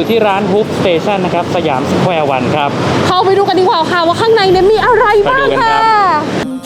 อยู่ที่ร้าน Hoop Station นะครับ สยามสแควร์วันครับ เข้าไปดูกันดีกว่าค่ะว่าข้างในเนี่ยมีอะไรบ้างไปดูกันครัค่ะ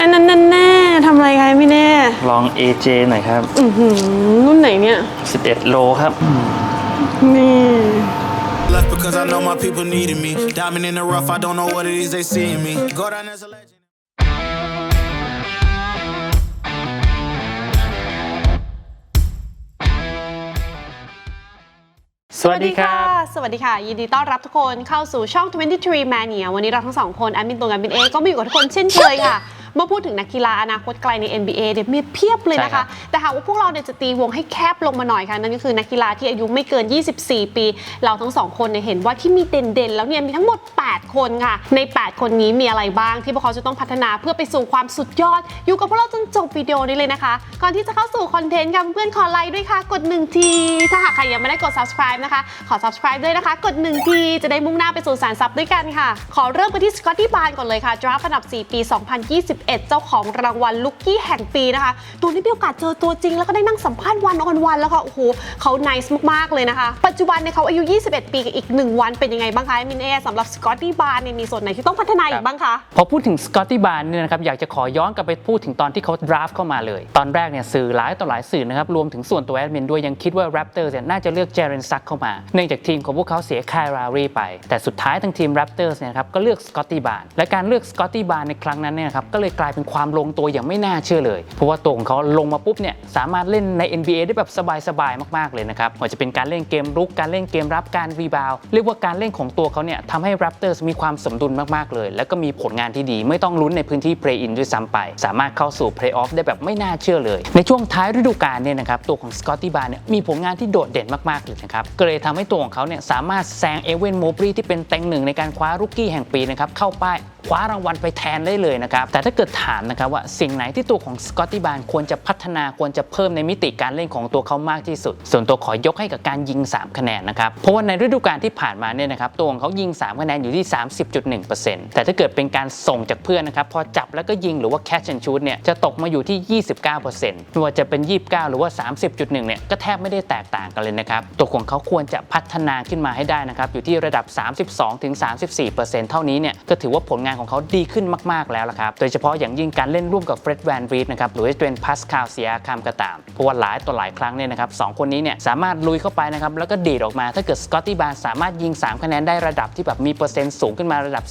อันนั้นแน่ๆทำอะไรคะไม่แน่ ลอง AJ หน่อยครับ อื้อหือรุ่นไหนเนี่ย 11 โลครับ นี่ Left because I know my people needed me. Diamond in the rough, I don't know what it is they see in me. Go down as a legend. สวัสดีครับ สวัสดีค่ะ ยินดีต้อนรับทุกคนเข้าสู่ช่อง 23 Mania วันนี้เราทั้งสองคนแอดมินตัวงานบินเองก็มาอยู่กับทุกคนเช่นเคยค่ะ เมื่อพูดถึงนักกีฬาอนาคตไกลใน NBA เนี่ยมีเพียบเลยนะใช่ครัคะบแต่หากว่าพวกเราเนี่ยจะตีวงให้แคบลงมาหน่อยค่ะ นั่นก็คือนักกีฬาที่อายุไม่เกิน 24 ปี เราทั้งสองคนเนี่ยเห็นว่าที่มีเด่นๆ แล้วเนี่ยมีทั้งหมด 8 คนค่ะ ใน 8 คนนี้มีอะไรบ้างที่พวกเขาจะต้องพัฒนาเพื่อไปสู่ความสุดยอด อยู่กับพวกเราจนจบวิดีโอนี้เลยนะคะ ก่อนที่จะเข้าสู่คอนเทนต์ค่ะเพื่อนๆขอไลค์ด้วยค่ะ กด 1 ที ถ้าหากใครยังไม่ได้กด subscribe นะคะ ขอ subscribe ด้วยนะคะ กด 1 ทีจะได้มุ่งหน้าไปสู่แสนซับด้วยกันค่ะ ขอเริ่มไปที่สกอตตี้บาร์ก่อนเลยค่ะดราฟอันดับ 4 ปี 2021เจ้าของรางวัลลุกกี้แห่งปีนะคะ ตัวนี้มีโอกาสเจอตัวจริง แล้วก็ได้นั่งสัมภาษณ์วันออนวันแล้วค่ะโอ้โหเขา nice มากๆเลยนะคะ ปัจจุบันเนี่ยเขาอายุ 21 ปีกับอีก 1 วันเป็นยังไงบ้างคะมินเอสำหรับสกอตตี้บาร์เนี่ยมีส่วนไหนที่ต้องพัฒนาอีกบ้างคะพอพูดถึงสกอตตี้บาร์เนี่ยนะครับอยากจะขอย้อนกลับไปพูดถึงตอนที่เขาดราฟเข้ามาเลย ตอนแรกเนี่ยสื่อหลายต่อหลายสื่อนะครับรวมถึงส่วนตัวแอดมินด้วยยังคิดว่า Raptors เนี่ยน่าจะเลือกเจเรนซักเข้ามาเนื่องจากทีมของพวกเขาเสียคายรารีไป แต่สุดท้ายทางทีม Raptors เนี่ยครับก็เลือกสกอตตี้บาร์และการเลือกสกอตตี้บาร์ในครั้งนั้นเนี่ยครับก็เลยกลายเป็นความลงตัวอย่างไม่น่าเชื่อเลย เพราะว่าตัวของเขาลงมาปุ๊บเนี่ยสามารถเล่นใน NBA ได้แบบสบายๆมากๆเลยนะครับไม่ว่าจะเป็นการเล่นเกมรุกการเล่นเกมรับการรีบาวเรียกว่าการเล่นของตัวเขาเนี่ยทำให้ Raptors มีความสมดุลมากๆเลย แล้วก็มีผลงานที่ดี ไม่ต้องลุ้นในพื้นที่ Play In ด้วยซ้ำไป สามารถเข้าสู่ Play Off ได้แบบไม่น่าเชื่อเลย ในช่วงท้ายฤดูกาลเนี่ยนะครับตัวของสกอตตี้บาร์เนี่ยมีผลงานที่โดดเด่นมากๆเลยนะครับก็เลยทำให้ตัวของเขาเนี่ยสามารถแซงเอเวนโมบรีที่เป็นเต็งหนึ่งในการคว้ารุกกี้แห่งปีนะครับเข้าป้าย คว้ารางวัลไปแทนได้เลยนะครับ แต่ถ้าเกิดถามนะครับว่าสิ่งไหนที่ตัวของสกอตตี้บาร์ควรจะพัฒนาควรจะเพิ่มในมิติการเล่นของตัวเขามากที่สุด ส่วนตัวขอยกให้กับการยิง 3 คะแนนนะครับ เพราะว่าในฤดูกาลที่ผ่านมาเนี่ยนะครับตัวของเขายิง 3 คะแนนอยู่ที่ 30.1%แต่ถ้าเกิดเป็นการส่งจากเพื่อนนะครับพอจับแล้วก็ยิงหรือว่า catch and shoot เนี่ยจะตกมาอยู่ที่ 29%ไม่ว่าจะเป็น 29 หรือว่า 30.1เนี่ยก็แทบไม่ได้แตกต่างกันเลยนะครับตัวของเขาควรจะพัฒนาขึ้นมาให้ได้นะครับอยู่ที่ระดับ 32-34%เท่านี้เนี่ยก็ถือว่าผลงานของเขาดีขึ้นมาก ๆ แล้วละครับ โดยเฉพาะอย่างยิ่งการเล่นร่วมกับเฟร็ดแวนรีดนะครับหรือจะเป็นพาสคาลเซียคามก็ตาม เพราะว่าหลายต่อหลายครั้งเนี่ยนะครับสองคนนี้เนี่ยสามารถลุยเข้าไปนะครับแล้วก็ดีดออกมา ถ้าเกิดสกอตตี้บาร์สามารถยิง 3 คะแนนได้ระดับที่แบบมีเปอร์เซ็นต์สูงขึ้นมาระดับ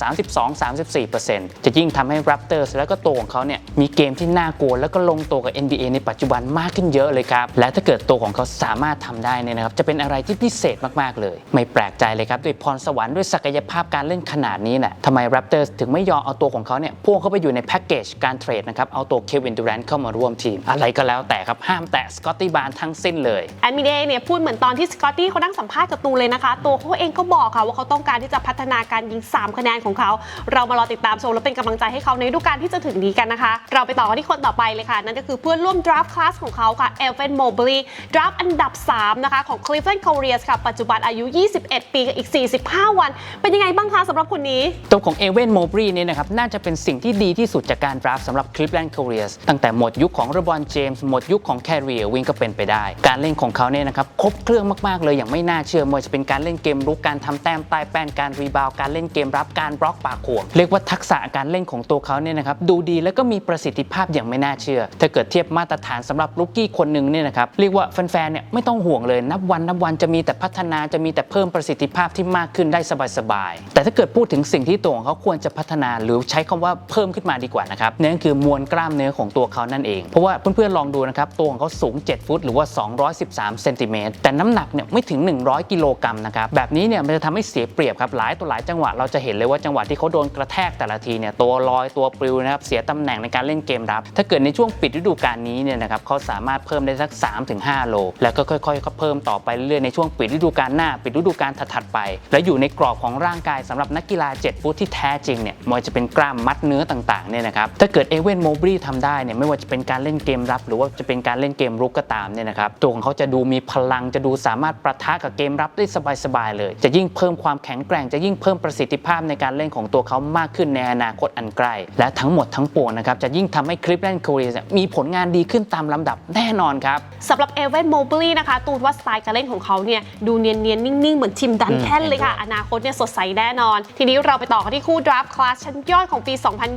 32-34%จะยิ่งทำให้ Raptors แล้วก็ตัวของเขาเนี่ยมีเกมที่น่ากลัวแล้วก็ลงตัวกับ NBA ในปัจจุบันมากขึ้นเยอะเลยครับและถ้าเกิดตัวของเขาสามารถทำได้เนี่ยนะครับจะเป็นอะไรที่พิเศษมากๆเลย ไม่แปลกใจเลยครับด้วยพรสวรรค์ด้วยศักยภาพการเล่นขนาดนี้แหละทำไม Raptors ถึงไม่ยอมเอาตัวของเขาเนี่ยพ่วงเข้าไปอยู่ในแพ็กเกจการเทรดนะครับเอาตัวเควินดูแรนต์เข้ามาร่วมทีม อะไรก็แล้วแต่ครับห้ามแตะสกอตตี้บาร์ทั้งสิ้นเลยแอดมินเองเนี่ยพูดเหมือนตอนที่สกอตตี้เขานั่งสัมภาษณ์กับตูนเลยนะคะ ตัวเขาเองก็บอกค่ะว่าเขาต้องการที่จะพัฒนาการยิง 3 คะแนนของเขา เรามารอติดตามชมและเป็นกำลังใจให้เขาในฤดูกาลที่จะถึงนี้กันนะคะ เราไปต่อกันที่คนต่อไปเลยค่ะ นั่นก็คือเพื่อนร่วมดราฟคลาสของเขาค่ะเอลเฟนโมบลีดราฟอันดับ 3 นะคะ ของ Cleveland Cavaliers ค่ะ ปัจจุบันอายุ 21 ปีกับอีก 45 วัน เป็นยังไงบ้างคะสำหรับคนนี้ตัวของเอเวนโมบรีเนี่ยนะครับน่าจะเป็นสิ่งที่ดีที่สุดจากการดราฟสำหรับ Cleveland Cavaliers ตั้งแต่หมดยุคของเรบอนเจมส์หมดยุคของแครีวิงก็เป็นไปได้ การเล่นของเขาเนี่ยนะครับครบเครื่องมากๆเลยอย่างไม่น่าเชื่อไม่ว่าจะเป็นการเล่นเกมรุกการทำแต้มใต้แป้นการรีบาวการเล่นเกมรับการบล็อกปากขวงเรียกว่าทักษะการเล่นของตัวเขาเนี่ยนะครับดูดีแล้วก็มีประสิทธิภาพอย่างไม่น่าเชื่อ ถ้าเกิดเทียบมาตรฐานสำหรับลูกกี้คนหนึ่งเนี่ยนะครับเรียกว่าแฟนๆเนี่ยไม่ต้องห่วงเลยนับวันนับวันจะมีแต่พัฒนาจะมีแต่เพิ่มประสิทธิภาพที่มากขึ้นได้สบายๆแต่ถ้าเกิดพูดถึงสิ่งที่ตัวของเขาควรจะพัฒนาหรือใช้คำว่าเพิ่มขึ้นมาดีกว่านะครับนั่นคือมวลกล้ามเนื้อของตัวเขานั่นเอง เพราะว่าเพื่อนๆลองดูนะครับตัวของเขาสูง 7 ฟุต หรือว่า 213เซนติเมตรแต่น้ำหนักเนี่ยไม่ถึง 100 กิโลกรัมนะครับแบบนี้เนี่ยมันจะทำให้เสียเปรียบครับหลายตัวหลายจังหวะเราจะเห็นเลยว่าจังหวะที่เขาโดนกระแทกแต่ละทีเนี่ยตัวลอยตัวปลิวนะครับเสียตำแหน่งในการเล่นเกมรับ ถ้าเกิดในช่วงปิดฤดูกาลนี้เนี่ยนะครับเขาสามารถเพิ่มได้สัก 3-5 โล แล้วก็ค่อยๆเพิ่มต่อไปเรื่อยในช่วงปิดฤดูกาลหน้า ปิดฤดูกาลถัดๆไป และอยู่ในกรอบของร่างกายสำหรับนักกีฬา 7 ฟุตที่แท้จริงเนี่ยไมันจะเป็นกล้ามมัดเนื้อต่างๆเนี่ยนะครับถ้าเกิดเอเวนโมบรีทำได้เนี่ยไม่ว่าจะเป็นการเล่นเกมรับ หรือว่าจะเป็นการเล่นเกมรุกก็ตามเนี่ยนะครับตัวของเขาจะดูมีพลังจะดูสามารถประทะกับเกมรับได้สบายๆเลย จะยิ่งเพิ่มความแข็งแกร่งจะยิ่งเพิ่มประสิทธิภาพในการเล่นของตัวเขามากขึ้นในอนาคตอันใกล้ และทั้งหมดทั้งปวงนะครับจะยิ่งทำให้คลิปแลนด์โคเรียมีผลงานดีขึ้นตามลำดับแน่นอนครับสำหรับเอเวนโมบลีนะคะตูนว่าสไตล์การเล่นของเขาเนี่ยดูเนียนๆนิ่งๆ เหมือนทีมดันแคนเลยค่ะ อนาคตเนี่ยสดใสแน่นอน ทีนี้เราไปต่อกันที่คู่ดราฟคลาชั้นยอดของปี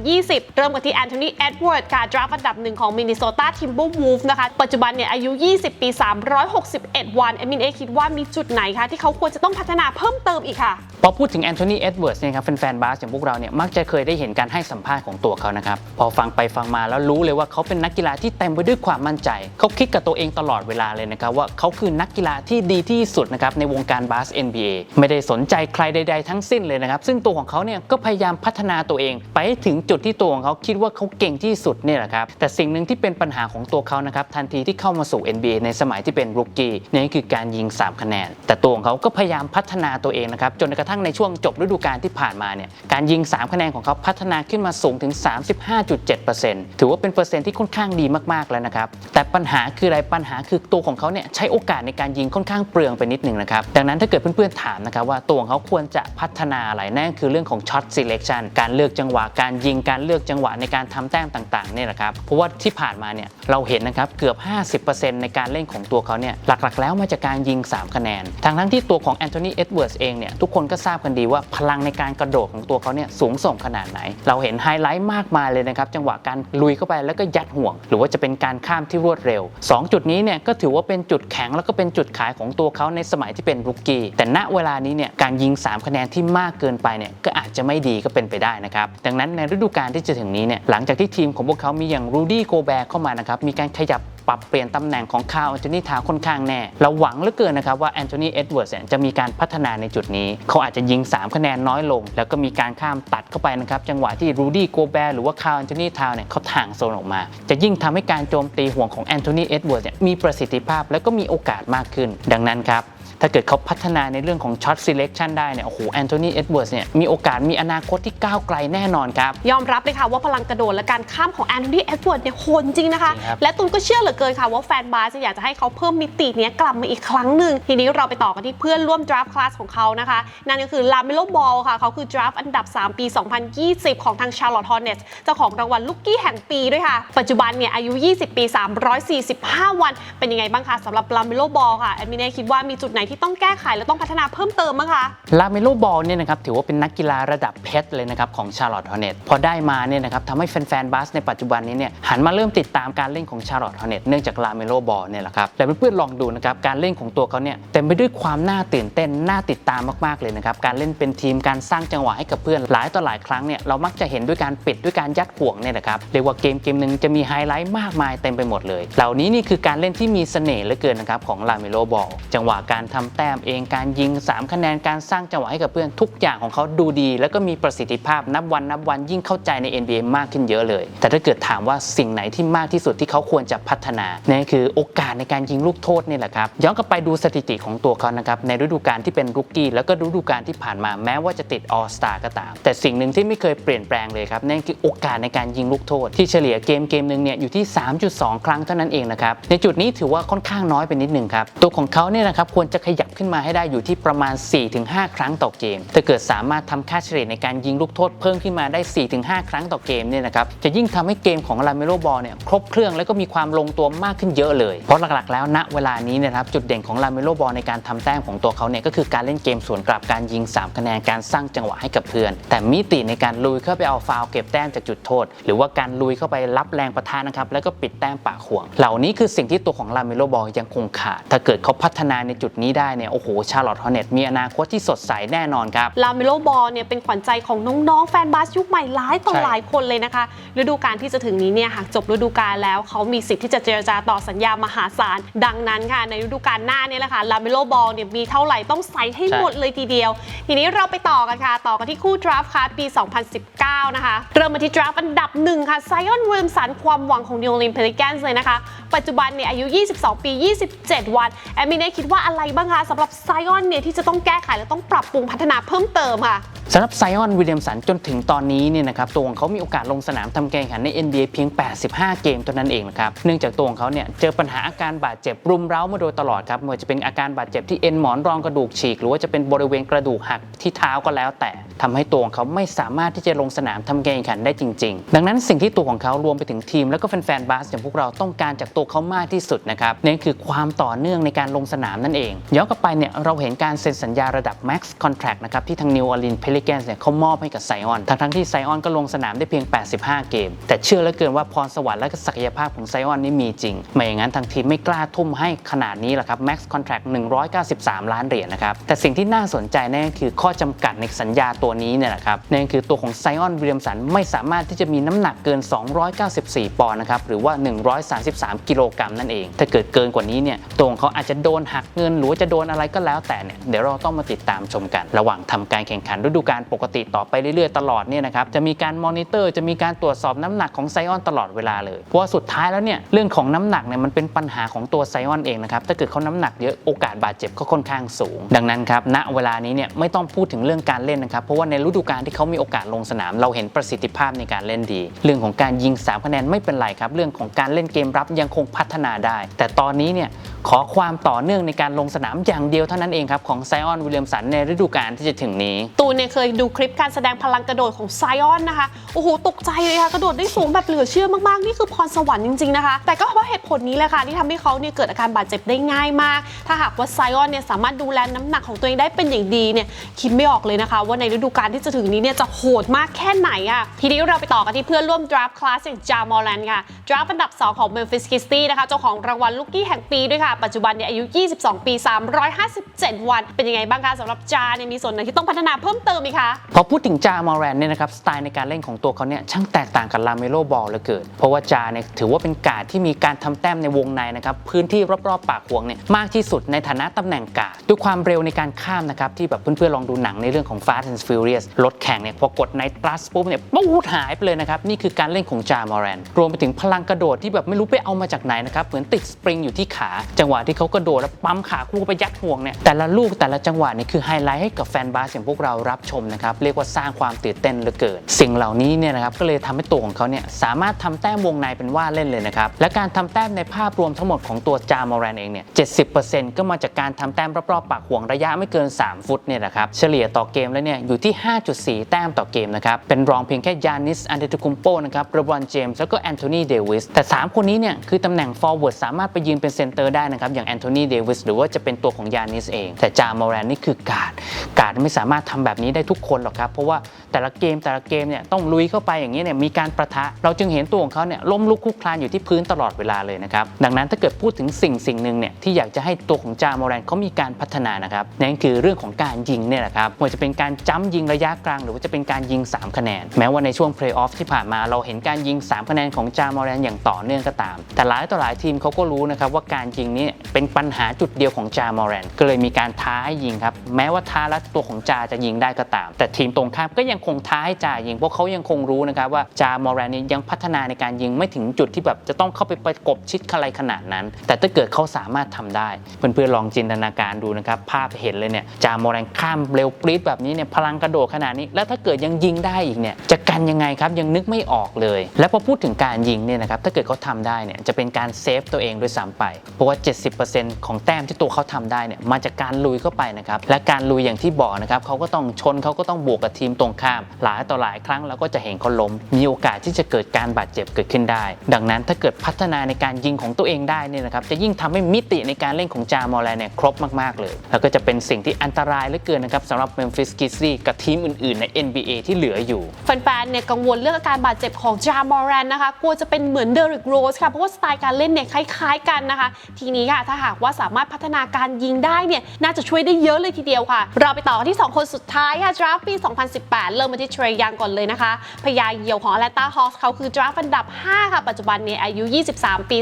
2020 เริ่มกันที่แอนโทนีเอ็ดเวิร์ดค่ะดราฟอันดับหนึ่งของมินนิโซตาทิมเบอร์วูฟนะคะ ปัจจุบันเนี่ยอายุ 20 ปี 361 วันเอมินเอคิดว่ามีจุดไหนคะ ที่เขาควรจะต้องพัฒนาเพิ่มเติมอีกค่ะ พอพูดถึงแอนโทนีเอ็ดเวิร์ดเนี่ยครับแฟนๆบาสอย่างพวกเราเนี่ยมักจะเคยได้เห็นการให้สัมภาษณ์ของตัวเขานะครับพอฟังไปฟังมาแล้วรู้เลยว่าเขาเป็นนักกีฬาที่เต็มไปด้วยความมั่นใจเขาคิดกับตัวเองตลอดเวลาเลยนะครับว่าเขาคือนักกีฬาที่ดีที่สุดนะครับในวงการบาส NBA ไม่ได้สนใจใครใด ๆ ทั้งสิ้นเลยนะครับซึ่งตัวของเขาเนี่ยก็พยายามพัฒฒนาตัวเอง ไปให้ถึงจุดที่ตัวของเขาคิดว่าเขาเก่งที่สุดเนี่ยแหละครับแต่สิ่งหนึ่งที่เป็นปัญหาของตัวเขานะครับทันทีที่เข้ามาสู่ NBA ในสมัยที่เป็นรุกกี้นั่คือการยิง 3 คะแนน แต่ตัวของเขาก็พยายามพัฒนาตัวเองนะครับจนกระทั่งในช่วงจบฤดูกาลที่ผ่านมาเนี่ยการยิง 3 คะแนนของเขาพัฒนาขึ้นมาสูงถึง 35.7%ถือว่าเป็นเปอร์เซ็นต์ที่ค่อนข้างดีมากๆแล้วนะครับแต่ปัญหาคืออะไรปัญหาคือตัวของเขาเนี่ยใช้โอกาสในการยิงค่อนข้างเปลืองไปนิดนึงนะครับดังนั้นถ้าเกิดเพื่อนๆถามนะครับว่าตัวของเขาควรจะพัฒนาอะไรนั่นคือเรื่องของช็อต selection การเลือกจังหวะ การยิงการเลือกจังหวะในการทำแต้มต่างๆเนี่ยแหละครับเพราะว่าที่ผ่านมาเนี่ยเราเห็นนะครับเกือบ 50%ในการเล่นของตัวเขาเนี่ยหลักๆ แล้วมาจากการยิง 3 คะแนนทั้งทั้งที่ตัวของแอนโทนีเอ็ดเวิร์ดเองเนี่ยทุกคนก็ทราบกันดีว่าพลังในการกระโดดของตัวเขาเนี่ยสูงส่งขนาดไหน เราเห็นไฮไลท์มากมายเลยนะครับจังหวะการลุยเข้าไปแล้วก็ยัดห่วง หรือว่าจะเป็นการข้ามที่รวดเร็ว 2 จุดนี้เนี่ยก็ถือว่าเป็นจุดแข็งแล้วก็เป็นจุดขายของตัวเขาในสมัยที่เป็นรุกกี้แต่ณเวลานี้เนี่ยการยิง 3 คะแนนที่มากเกินไปเนี่ยก็อาจจะไม่ดีก็เป็นไปได้นะครับดังนั้นในฤดูกาลที่จะถึงนี้เนี่ยหลังจากที่ทีมของพวกเขามีอย่างรูดี้โกแบร์เข้ามานะครับมีการขยับปรับเปลี่ยนตำแหน่งของคาร์แอนโทนีทาวค่อนข้างแน่ เราหวังเหลือเกินนะครับว่าแอนโทนีเอ็ดเวิร์ดจะมีการพัฒนาในจุดนี้ เขาอาจจะยิง 3 คะแนนน้อยลง แล้วก็มีการข้ามตัดเข้าไปนะครับ จังหวะที่รูดี้โกแบร์หรือว่าคาร์แอนโทนีทาวเนี่ยเขาถ่างโซนออกมา จะยิ่งทำให้การโจมตีห่วงของแอนโทนีเอ็ดเวิร์ดมีประสิทธิภาพ และก็มีโอกาสมากขึ้น ดังนั้นครับ ถ้าเกิดเขาพัฒนาในเรื่องของช็อต selection ได้เนี่ยโอ้โหแอนโทนีเอ็ดเวิร์ดเนี่ยมีโอกาสมีอนาคตที่ก้าวไกลแน่นอนครับ ยอมรับเลยค่ะว่าพลังกระโดดและการข้ามของแอนโทนีเอ็ดเวิร์ดเนี่ยโหดจริงนะคะจริงครับและตูนก็เชื่อเหลือเกินค่ะว่าแฟนบาสจะอยากจะให้เขาเพิ่มมิติเนี้ยกลับมาอีกครั้งหนึ่งทีนี้เราไปต่อกันที่เพื่อนร่วมดราฟต์คลาสของเขานะคะ นั่นก็คือลาเมโลบอลค่ะเขาคือดราฟต์อันดับ 3 ปี 2020 ของทางชาร์ลอตฮอร์เนตเจ้าของรางวัลลูกกี้แห่งปีด้วยค่ะ ปัจจุบันเนี่ยอายุ 20 ปี 345 วัน เป็นยังไงบ้างคะสำหรับลาเมโลบอลค่ะแอดมินเน่คิดว่ามีจุดไหนที่ต้องแก้ไขและต้องพัฒนาเพิ่มเติมบ้งคะลาเมโลบอลเนี่ยนะครับถือว่าเป็นนักกีฬาระดับเพชรเลยนะครับของชาร์ลอตฮอเนตพอได้มาเนี่ยนะครับทำให้แฟนๆบาสในปัจจุบันนี้เนี่ยหันมาเริ่มติดตามการเล่นของชาร์ลอตฮอเนตเนื่องจากลาเมโลบอลเนี่ยแหละครับแต่เพื่อนๆลองดูนะครับการเล่นของตัวเขาเนี่ยเต็มไปด้วยความน่าตื่นเต้นน่าติดตามมากๆเลยนะครับการเล่นเป็นทีมการสร้างจังหวะให้กับเพื่อนหลายต่อหลายครั้งเนี่ยเรามักจะเห็นด้วยการปิดด้วยการยัดห่วงเนี่ยนะครับเรียกว่าเกมเกมหนึ่งจะมีไฮไลท์มากมายเต็มไปหมดเลย เหล่านี้นี่คือการเล่นที่มีเสน่ห์เหลือเกินนะครับของลาเมโลบอลจังหวะการทำแต้มเองการยิง 3 คะแนนการสร้างจังหวะให้กับเพื่อนทุกอย่างของเขาดูดี แล้วก็มีประสิทธิภาพนับวันนับวันยิ่งเข้าใจใน NBA มากขึ้นเยอะเลย แต่ถ้าเกิดถามว่าสิ่งไหนที่มากที่สุดที่เขาควรจะพัฒนานั่นคือโอกาสในการยิงลูกโทษนี่แหละครับย้อนกลับไปดูสถิติของตัวเขานะครับในฤดูกาลที่เป็นรุกกี้แล้วก็ฤดูกาลที่ผ่านมาแม้ว่าจะติดออสตาก็ตาม แต่สิ่งหนึ่งที่ไม่เคยเปลี่ยนแปลงเลยครับนั่นคือโอกาสในการยิงลูกโทษ ที่เฉลี่ยเกมเกมหนึ่งเนี่ยอยู่ที่ 3.2 ครั้งเท่านั้นเองนะครับในจุดนี้ถือว่าค่อนข้างน้อยไปนิดหนึ่งครับตัวของเขาเนี่ยนะครับควรจะขยับขึ้นมาให้ได้อยู่ที่ประมาณ 4-5 ครั้งต่อเกม ถ้าเกิดสามารถทำค่าเฉลี่ยในการยิงลูกโทษเพิ่มขึ้นมาได้ 4-5 ครั้งต่อเกมเนี่ยนะครับจะยิ่งทำให้เกมของลาเมโลบอลเนี่ยครบเครื่องแล้วก็มีความลงตัวมากขึ้นเยอะเลย เพราะหลักๆ แล้วณเวลานี้นะครับจุดเด่นของลาเมโลบอลในการทำแต้มของตัวเขาเนี่ยก็คือการเล่นเกมสวนกลับการยิง 3 คะแนนการสร้างจังหวะให้กับเพื่อน แต่มิติในการลุยเข้าไปเอาฟาวเก็บแต้มจากจุดโทษ หรือว่าการลุยเข้าไปรับแรงประทานนะครับแล้วก็ปิดแต้มปากห่วง เหล่านี้คือสิ่งที่ตัวของลาเมโลบอลยังคงขาดถ้าเกิดเขาพัฒนาในจุดนี้ได้เนี่ยโอ้โหชาร์ลอตต์ฮอร์เน็ตมีอนาคตที่สดใสแน่นอนครับลาเมโลบอลเนี่ยเป็นขวัญใจของน้องๆ แฟนบาสยุคใหม่หลายต่อใช่หลายคนเลยนะคะฤดูกาลที่จะถึงนี้เนี่ยหากจบฤดูกาลแล้วเขามีสิทธิ์ที่จะเจรจาต่อสัญญามหาศาล ดังนั้นค่ะในฤดูกาลหน้าเนี่ยแหละค่ะลาเมโลบอลเนี่ยมีเท่าไหร่ต้องใส่ให้หมดเลยทีเดียว ทีนี้เราไปต่อกันค่ะ ต่อกันที่คู่ดราฟต์ค่ะปี 2019 นะคะ เริ่มมาที่ดราฟต์อันดับหนึ่งค่ะไซออนวิลมสันความหวังของนิวออร์ลีนเพลิแกนส์เลยนะคะ ปัจจุบันเนี่ยอายุ 22 ปี 27 วันแอมมิเน่คิดว่าอะไรบ้างคะสำหรับไซออนเนี่ยที่จะต้องแก้ไขและต้องปรับปรุงพัฒนาเพิ่มเติมค่ะ สำหรับไซออนวิลเลียมสันจนถึงตอนนี้เนี่ยนะครับตัวของเขามีโอกาสลงสนามทำการแข่งขันใน NBA เพียง 85 เกมเท่านั้นเองนะครับเนื่องจากตัวของเขาเนี่ยเจอปัญหาอาการบาดเจ็บรุมเร้ามาโดยตลอดครับไม่ว่าจะเป็นอาการบาดเจ็บที่เอ็นหมอนรองกระดูกฉีก หรือว่าจะเป็นบริเวณกระดูกหักที่เท้าก็แล้ว แต่ทำให้ตัวของเขาไม่สามารถที่จะลงสนามทำการแข่งขันได้จริง ๆ ดังนั้นสิ่งที่ตัวของเขารวมไปถึงทีม แล้วก็แฟนๆบาสอย่างพวกเราต้องการจากตัวเขามากที่สุดนะครับนั่นคือความต่อเนื่องในการลงสนามนั่นเองย้อนกลับไปเนี่ยเราเห็นการเซ็นสัญญาระดับ Max Contract นะครับที่ทาง New Orleans Pelicans เนี่ยเขามอบให้กับไซออนทั้งทั้งๆที่ไซออนก็ลงสนามได้เพียง 85 เกม แต่เชื่อเหลือเกินว่าพรสวรรค์และศักยภาพของไซออนนี่มีจริง ไม่อย่างนั้นทางทีมไม่กล้าทุ่มให้ขนาดนี้แหละครับ Max Contract 193 ล้านเหรียญนะครับ แต่สิ่งที่น่าสนใจนั่นก็คือข้อจำกัดในสัญญาตัวนี้เนี่ยแหละครับ นั่นคือตัวของไซออนวิลเลียมสันไม่สามารถที่จะมีน้ำหนักเกิน 294 ปอนด์นะครับ หรือว่า 133 กิโลกรัมนั่นเอง ถ้าเกิดเกินกว่านี้เนี่ยตัวของเขาอาจจะโดนหักเงินหรือจะโดนอะไรก็แล้วแต่เนี่ย เดี๋ยวเราต้องมาติดตามชมกัน ระหว่างทำการแข่งขันฤดูกาลปกติต่อไปเรื่อยๆ ตลอดเนี่ยนะครับจะมีการมอนิเตอร์จะมีการตรวจสอบน้ำหนักของไซออนตลอดเวลาเลย เพราะว่าสุดท้ายแล้วเนี่ยเรื่องของน้ำหนักเนี่ยมันเป็นปัญหาของตัวไซออนเองนะครับถ้าเกิดเขาน้ำหนักเยอะโอกาสบาดเจ็บก็ค่อนข้างสูง ดังนั้นครับณเวลานี้เนี่ยไม่ต้องพูดถึงเรื่องการเล่นนะครับเพราะว่าในฤดูกาลที่เขามีโอกาสลงสนาม เราเห็นประสิทธิภาพในการเล่นดี เรื่องของการยิง3คะแนนไม่เป็นไรครับเรื่องของการเล่นเกมรับยังคงพัฒนาได้ แต่ตอนนี้เนี่ยขอความต่อเนื่องในการลงสนามอย่างเดียวเท่านั้นเองครับของไซออนวิลเลียมสันในฤดูกาลที่จะถึงนี้ตูนเนี่ยเคคยดูคลิปการแสดงพลังกระโดดของไซออนนะคะ โอ้โห ตกใจเลยค่ะกระโดดได้สูงแบบเหลือเชื่อมากๆ นี่คือพรสวรรค์จริงๆนะคะ แต่ก็เพราะเหตุผลนี้แหละค่ะที่ทำให้เขาเนี่ยเกิดอาการบาดเจ็บได้ง่ายมาก ถ้าหากว่าไซออนเนี่ยสามารถดูแลน้ำหนักของตัวเองได้เป็นอย่างดีเนี่ยคิดไม่ออกเลยนะคะ ว่าในฤดูกาลที่จะถึงนี้เนี่ยจะโหดมากแค่ไหนอะทีนี้เราไปต่อกันที่เพื่อนร่วมดราฟต์คลาสอย่างจามอลแลนค่ะดราฟต์อันดับ 2 ของ Memphis Grizzlies นะคะเจ้าของรางวัลลูกกี้แห่งปีด้วยค่ะปัจจุบันเนี่ยอายุ 22 ปี 357 วัน เป็นยังไงบ้างคะสำหรับจาเนี่ยมีส่วนไหนที่ต้องพัฒนาเพิ่มเติมไหมคะ พอพูดถึงจามอร์แรนเนี่ยนะครับสไตล์ในการเล่นของตัวเขาเนี่ยช่างแตกต่างกับลาเมโลบอลเหลือเกิน เพราะว่าจาเนี่ยถือว่าเป็นการดที่มีการทำแต้มในวงในนะครับพื้นที่รอบๆปากห่วงเนี่ยมากที่สุดในฐานะตำแหน่งกาดด้วยความเร็วในการข้ามนะครับที่แบบเพื่อนๆลองดูหนังในเรื่องของ Fast and Furious รถแข่งเนี่ยพอกดในตรัสปุ๊บเนี่ยปูดหายไปเลยนะครับนี่คือการเล่นของจามอร์แรนรวมไปถึงพลังกระโดดที่แบบไม่รู้ไปเอามาจากไหนนะครับเหมือนติดสปริงอยู่ที่ขา จังหวะที่เขากระโดดแล้วปั๊มขาคู่ไปยัดห่วงเนี่ยแต่ละลูกแต่ละจังหวะเนี่ยคือไฮไลท์ให้กับแฟนบาสอย่างพวกเรารับชมนะครับเรียกว่าสร้างความตื่นเต้นเหลือเกิน สิ่งเหล่านี้เนี่ยนะครับก็เลยทำให้ตัวของเขาเนี่ยสามารถทำแต้มวงในเป็นว่าเล่นเลยนะครับและการทำแต้มในภาพรวมทั้งหมดของตัวจามอร์แรนเองเนี่ย70%ก็มาจากการทำแต้มรอบๆปากห่วงระยะไม่เกิน 3 ฟุตเนี่ยนะครับเฉลี่ยต่อเกมแล้วเนี่ยอยู่ที่ 5.4 แต้มต่อเกมนะครับเป็นรองเพียงแค่ยานิสอันเดตุคุมโปนะครับเรบรอนเจมส์แล้วก็แอนโทนีเดวิสแต่ 3 คนนี้เนี่ยคือตำแหน่งฟอร์เวิร์ดสามารถไปยืนเป็นเซนเตอร์ได้นะครับอย่างแอนโทนีเดวิสหรือว่าจะเป็นตัวของยานิสเอง แต่จามอร์แรนนี่คือการ์ดการ์ดไม่สามารถทำแบบนี้ได้ทุกคนหรอกครับเพราะว่าแต่ละเกมแต่ละเกมเนี่ยต้องลุยเข้าไปอย่างนี้เนี่ยมีการประทะ เราจึงเห็นตัวของเขาเนี่ยล้มลุกคลุกคลานอยู่ที่พื้นตลอดเวลาเลยนะครับดังนั้นถ้าเกิดพูดถึงสิ่งสิ่งหนึ่งเนี่ยที่อยากจะให้ตัวของจามอร์แรนเขามีการพัฒนานะครับนั่นคือเรื่องของการยิงเนี่ยแหละครับไม่ว่าจะเป็นการจ้ำยิงระยะกลาง หรือว่าจะเป็นการยิง 3 คะแนน แม้ว่าในช่วงเพลย์ออฟที่ผ่านมาเราเห็นการยิง 3 คะแนนของจามอร์แรนอย่างต่อเนื่องก็ตาม แต่หลายต่อหลายทีมเขาก็รู้นะครับว่าการยิงนี้เป็นปัญหาจุดเดียวของจามอร์แรนก็เลยมีการท้าให้ยิงครับแม้ว่าท้าแล้วตัวของจาจะยิงได้ก็ตาม แต่ทีมตรงข้ามก็ยังคงท้าให้จ่ายิงเพราะเขายังคงรู้นะครับว่าจามอร์แรนนี่ยังพัฒนาในการยิงไม่ถึงจุดที่แบบจะต้องเข้าไปประกบชิดอะไรขนาดนั้น แต่ถ้าเกิดเขาสามารถทำได้ เพื่อนๆลองจินตนาการดูนะครับภาพเห็นเลยเนี่ยจามอร์แรนข้ามเร็วปรี๊ดแบบนี้เนี่ยพลังกระโดดขนาดนี้ แล้วถ้าเกิดยังยิงได้อีกเนี่ยจะกันยังไงครับยังนึกไม่ออกเลย และพอพูดถึงการยิงเนี่ยนะครับถ้าเกิดเขาทำได้เนี่ยจะเป็นการเซฟตัวเองด้วยซ้ำไปเพราะว่า 70%ของแต้มที่ตัวเขาทำได้เนี่ยมาจากการลุยเข้าไปนะครับและการลุยอย่างที่บอกนะครับเขาก็ต้องชนเขาก็ต้องบวกกับทีมตรงข้าม หลายต่อหลายครั้งเราก็จะเห็นเขาล้ม มีโอกาสที่จะเกิดการบาดเจ็บเกิดขึ้นได้ ดังนั้นถ้าเกิดพัฒนาในการยิงของตัวเองได้เนี่ยนะครับจะยิ่งทำให้มิติในการเล่นของจามอแลนเนี่ยครบมากๆเลย แล้วก็จะเป็นสิ่งที่อันตรายเหลือเกินนะครับสำหรับเมมฟิสกิสซี่กับทีมอื่นๆใน NBA ที่เหลืออยู่แฟนๆเนี่ยกังวลเรื่องอาการบาดเจ็บของจามอรันนะคะกลัวจะเป็นเหมือนเดริกโรสค่ะเพราะว่าสไตล์การเล่นเนี่ยคล้าย ๆ กันนะคะ ทีนี้ค่ะถ้าหากว่าสามารถพัฒนาการยิงได้เนี่ยน่าจะช่วยได้เยอะเลยทีเดียวค่ะ เราไปต่อที่ 2 คนสุดท้ายค่ะดราฟปี 2018 เริ่มมาที่เทรยังก่อนเลยนะคะ พยาเหี่ยวของ Atlanta Hawks เขาคือดราฟอันดับ 5 ค่ะ ปัจจุบันเนี่ยอายุ 23 ปี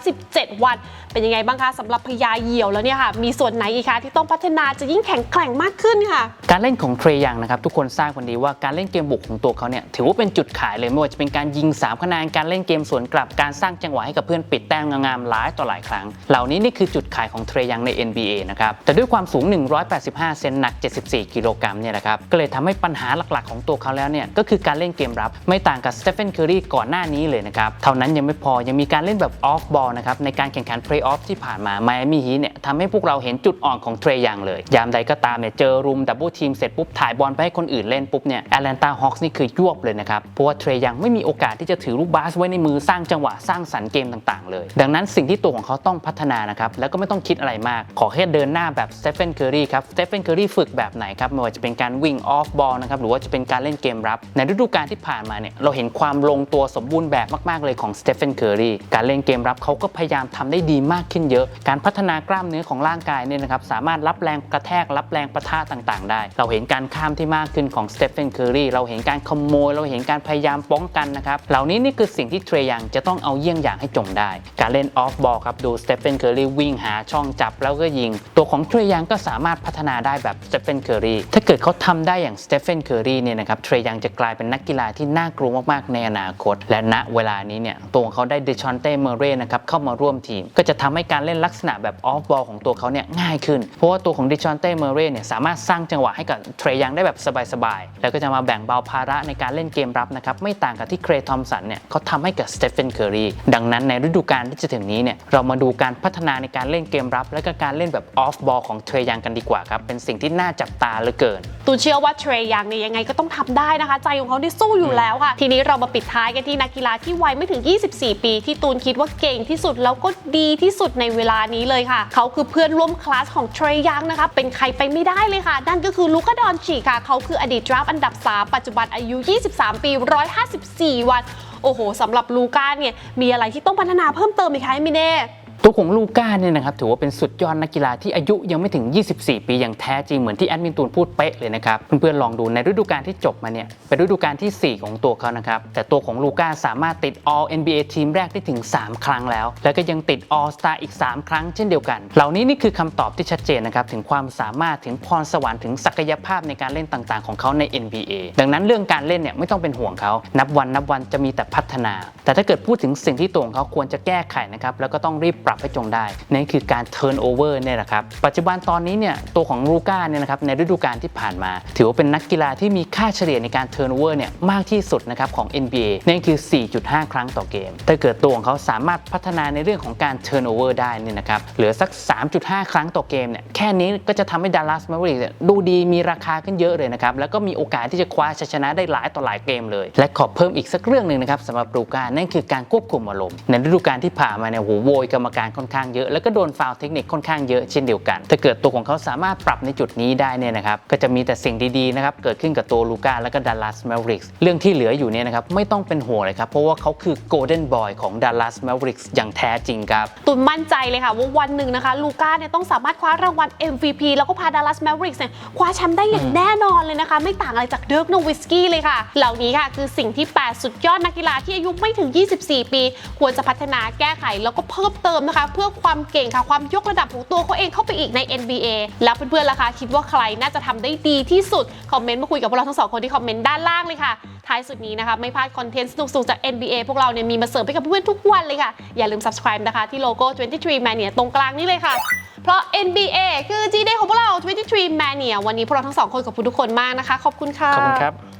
317 วัน เป็นยังไงบ้างคะสำหรับพยาเหี่ยวแล้วเนี่ยค่ะ มีส่วนไหนอีกคะที่ต้องพัฒนาจะยิ่งแข็งแกร่งมากขึ้นค่ะ การเล่นของเทรยังนะครับ ทุกคนทราบกันดีว่าการเล่นเกมบุกของตัวเขาเนี่ยถือว่าเป็นจุดขายเลยไม่ว่าจะเป็นการยิง3คะแนนการเล่นเกมสวนกลับการสร้างจังหวะให้กับเพื่อนปิดแต้มงามๆหลายต่อหลายครั้ง เหล่านี้นี่คือจุดขายของเทรยังใน NBA นะครับแต่ด้วยความสูง 185 เซนหนัก 74 กิโลกรัมเนี่ยนะครับก็เลยทำให้ปัญหาหลักๆ ของตัวเขาแล้วเนี่ยก็คือการเล่นเกมรับ ไม่ต่างกับสเตฟ h นเคอรีก่อนหน้านี้เลยนะครับเท่านั้นยังไม่พอยังมีการเล่นแบบออฟบอลนะครับในการแข่งขันเพลย์ออฟที่ผ่านมาไมอามี่ฮีเนี่ยทำให้พวกเราเห็นจุดอ่อนของเทรยังเลย ยามใดก็ตามเนี่ยเจอรุมดับเบิลทีมเสร็จปุ๊บถ่ายบอลไปให้คนอื่นเล่นปุ๊บเนี่ยแอตแลนตาฮอคส์นี่คือยวบเลยนะครับเพราะว่าเทรยังไม่มีโอกาสที่จะถือลูกบาสไว้ในมือสร้างจังหวะสร้างสรรค์เกมต่างๆ เลย ดังนั้นสิ่งที่ตัวของเขาต้องพัฒนานะครับแล้วก็ไม่ต้องคิดอะไรมาก ขอแค่เดินหน้าแบบสเตฟนเคอรีครับสเตฟนเคอรีฝึกแบบไหนครับไม่ว่าจะเป็นการวิ่งออฟบอลนะครับหรือว่าจะเป็นการเล่นเกมรับ ในฤดูกาลที่ผ่านมาเนี่ยเราเห็นความลงตัวสมบูรณ์แบบมากๆเลยของสเตฟ h นเคอรีการเล่นเกมรับเขาก็พยายามทำได้ดีมากขึ้นเยอะ การพัฒนากล้ามเนื้อของร่างกายเนี่ยนะครับสามารถรับแรงกระแทกรับแรงประทะต่างๆ ได้ เราเห็นการข้ามที่มากขึ้นของสเตฟ h นเคอรีเราเห็นการขโมย เราเห็นการพยายามป้องกันนะครับเหล่านี้นี่คือสิ่งที่เทรยังจะต้องเอาเยี่ยงอย่างให้จงได้ การเล่นออฟบอลครับดูสเตฟ h นเคอรีวิ่งหาช่องจับแล้วก็ยิง ตัวของเทรยังก็สามารถพัฒนาได้แบบสเตฟ h นเคอรีถ้าเกิดเขาทำได้อย่างสเตฟ h นเคอรีเนี่ยนะครับเทรยังจะกลายเป็นนักกีฬาที่น่ากลัวมากๆ ในอนาคต และณเวลานี้เนี่ยตัวของเขาได้เดชอนเต้เมเร่นะครับเข้ามาร่วมทีม ก็จะทำให้การเล่นลักษณะแบบออฟบอลของตัวเขาเนี่ยง่ายขึ้น เพราะว่าตัวของเดชอนเต้เมเร่เนี่ยสามารถสร้างจังหวะให้กับเทรยังได้แบบสบายๆ แล้วก็จะมาแบ่งเบาภาระในการเล่นเกมรับนะครับไม่ต่างกับที่เครทอมสันเนี่ยเขาทำให้กับสเตฟ h นเคอรีดังนั้นในฤดูกาลที่จะถึงนี้เนี่ยเรามาดูการพัฒนาในการเล่นเกมรับ และก็การเล่นแบบออฟบอลของเทรยังกันดีกว่าครับเป็นสิ่งที่น่าจับตาเหลือเกินตูนเชื่อว่าเทรย์ยังเนี่ยยังไงก็ต้องทำได้นะคะ ใจของเขาได้สู้อยู่แล้วค่ะ ทีนี้เรามาปิดท้ายกันที่นักกีฬาที่วัยไม่ถึง 24 ปี ที่ตูนคิดว่าเก่งที่สุดแล้วก็ดีที่สุดในเวลานี้เลยค่ะ เขาคือเพื่อนร่วมคลาสของเทรย์ยังนะคะ เป็นใครไปไม่ได้เลยค่ะ นั่นก็คือลูกาดอนชีค่ะ เขาคืออดีตดราฟต์อันดับ 3 ปัจจุบันอายุ 23 ปี 154 วัน โอ้โหสำหรับลูก้าเนี่ยมีอะไรที่ต้องพัฒนาเพิ่มเติมไหมคะมิเน่ ตัวของลูก้าเนี่ยนะครับถือว่าเป็นสุดยอดนักกีฬาที่อายุยังไม่ถึง 24 ปีอย่างแท้จริงเหมือนที่แอดมินตูนพูดเป๊ะเลยนะครับ เพื่อนๆลองดูในฤดูกาลที่จบมาเนี่ยเป็นฤดูกาลที่ 4 ของตัวเขานะครับ แต่ตัวของลูก้าสามารถติด All NBA ทีมแรกได้ถึง 3 ครั้งแล้ว แล้วก็ยังติด All Star อีก 3 ครั้งเช่นเดียวกัน เหล่านี้นี่คือคำตอบที่ชัดเจนนะครับถึงความสามารถถึงพรสวรรค์ถึงศักยภาพในการเล่นต่างๆ ของเขาใน NBA ดังนั้นเรื่องการเล่นเนี่ยไม่ต้องเป็นห่วงเขานับวันนับวันจะมีแต่พัฒนา แต่ถ้าเกิดพูดถึงสิ่งที่ตัวของเขาควรจะแก้ไขนะครับแล้วก็ต้องรีบปรับให้จงได้นั่นคือการ turn over เนี่ยแหละครับปัจจุบันตอนนี้เนี่ยตัวของลูก้าเนี่ยนะครับในฤดูกาลที่ผ่านมา ถือว่าเป็นนักกีฬาที่มีค่าเฉลี่ยในการ turn over เนี่ยมากที่สุดนะครับของ NBA นั่นคือ 4.5 ครั้งต่อเกม ถ้าเกิดตัวของเขาสามารถพัฒนาในเรื่องของการ turn over ได้นี่นะครับเหลือสัก 3.5 ครั้งต่อเกมเนี่ยแค่นี้ก็จะทำให้ Dallas Mavericks เนี่ยดูดีมีราคาขึ้นเยอะเลยนะครับแล้วก็มีโอกาสที่จะคว้าชัยชนะได้หลายต่อหลายเกมเลย และขอเพิ่มอีกสักเรื่องหนึ่งนะครับสำหรับลูก้านั่นคือการควบคุมอารมณ์ในฤดูกาลที่ผ่านมาเนี่ยโหโวยกรรมการค่อนข้างเยอะ แล้วก็โดนฟาวเทคนิคค่อนข้างเยอะเช่นเดียวกัน ถ้าเกิดตัวของเขาสามารถปรับในจุดนี้ได้เนี่ยนะครับก็จะมีแต่สิ่งดีๆนะครับเกิดขึ้นกับตัวลูก้าและก็ดัลลัสแมวริกส์เรื่องที่เหลืออยู่เนี่ยนะครับไม่ต้องเป็นห่วงเลยครับเพราะว่าเขาคือโกลเด้นบอยของดัลลัสแมวริกส์อย่างแท้จริงครับตุนมั่นใจเลยค่ะว่าวันหนึ่งนะคะลูก้าเนี่ยต้องสามารถคว้ารางวัล MVP แล้วก็พาดัลลัสแมวริกส์เนี่ยคว้าแชมป์ได้อย่างแน่นอนเลยนะคะ ไม่ต่างอะไรจากเดิร์กโนวิสกี้เลยค่ะ เหล่านี้ค่ะคือสิ่งที่ 8 สุดยอดนักกีฬาที่อายุไม่ถึง 24 ปี ควรจะพัฒนาแก้ไขแล้วก็เพิ่มเติมนะคะ เพื่อความเก่งค่ะความยกระดับของตัวเขาเองเข้าไปอีกใน NBA แล้วเพื่อนๆล่ะคะคิดว่าใครน่าจะทำได้ดีที่สุด คอมเมนต์มาคุยกับพวกเราทั้งสองคนที่คอมเมนต์ด้านล่างเลยค่ะ ท้ายสุดนี้นะคะ ไม่พลาดคอนเทนต์สนุกๆจาก NBA พวกเราเนี่ยมีมาเสิร์ฟให้กับเพื่อนๆทุกวันเลยค่ะ อย่าลืม subscribe นะคะที่โลโก้ 23 Mania ตรงกลางนี่เลยค่ะ เพราะ NBA คือ G Day ของพวกเรา 23 Mania วันนี้พวกเราทั้งสองคนขอบคุณทุกคนมากนะคะ ขอบคุณค่ะ ขอบคุณครับ